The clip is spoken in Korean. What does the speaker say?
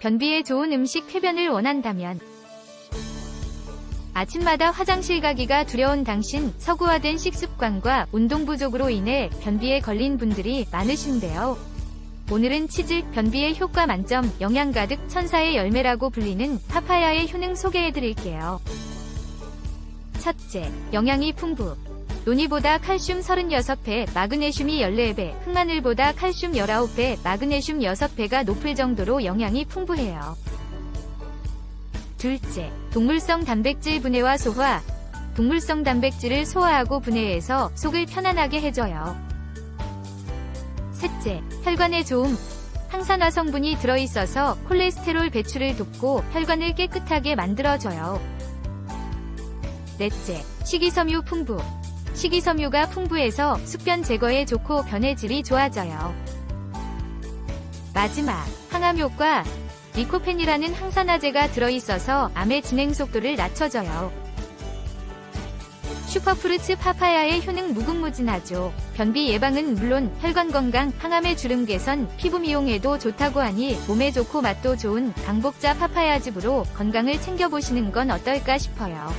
변비에 좋은 음식 쾌변을 원한다면 아침마다 화장실 가기가 두려운 당신 서구화된 식습관과 운동 부족으로 인해 변비에 걸린 분들이 많으신데요. 오늘은 치즈, 변비에 효과 만점, 영양 가득 천사의 열매라고 불리는 파파야의 효능 소개해드릴게요. 첫째, 영양이 풍부. 논이보다 칼슘 36배, 마그네슘이 14배, 흑마늘보다 칼슘 19배, 마그네슘 6배가 높을 정도로 영양이 풍부해요. 둘째, 동물성 단백질 분해와 소화. 동물성 단백질을 소화하고 분해해서 속을 편안하게 해줘요. 셋째, 혈관에 좋음. 항산화 성분이 들어있어서 콜레스테롤 배출을 돕고 혈관을 깨끗하게 만들어줘요. 넷째, 식이섬유 풍부. 식이섬유가 풍부해서 숙변 제거에 좋고 변의 질이 좋아져요. 마지막, 항암 효과. 리코펜이라는 항산화제가 들어있어서 암의 진행 속도를 낮춰줘요. 슈퍼프루츠 파파야의 효능 무궁무진하죠. 변비 예방은 물론 혈관 건강, 항암의 주름 개선, 피부 미용에도 좋다고 하니 몸에 좋고 맛도 좋은 강복자 파파야 즙으로 건강을 챙겨보시는 건 어떨까 싶어요.